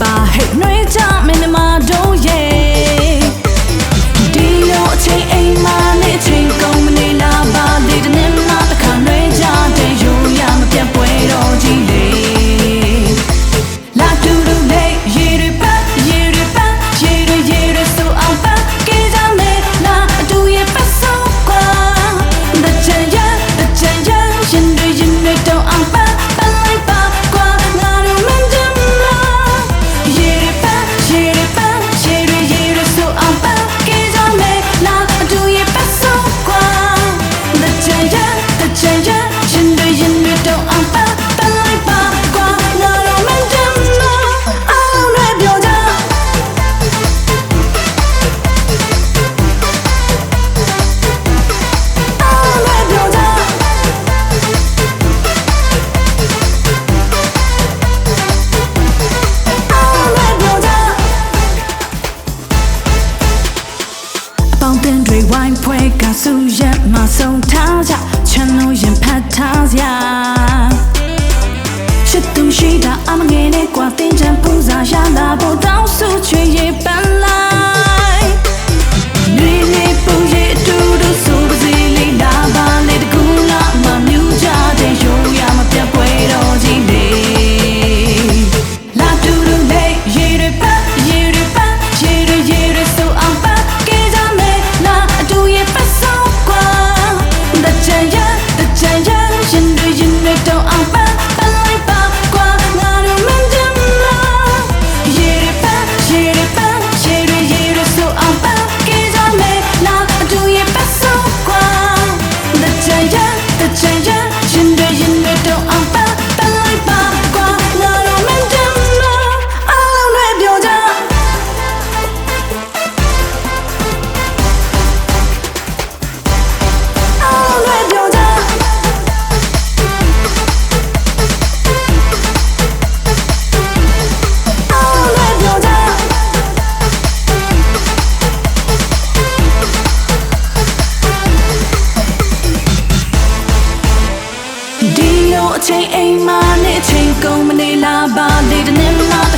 ပါဟိတ်နှွေးချမင်းမ အိမ်မှာနေချိန်ကုန်မနေလားပါလေတနေ့မလား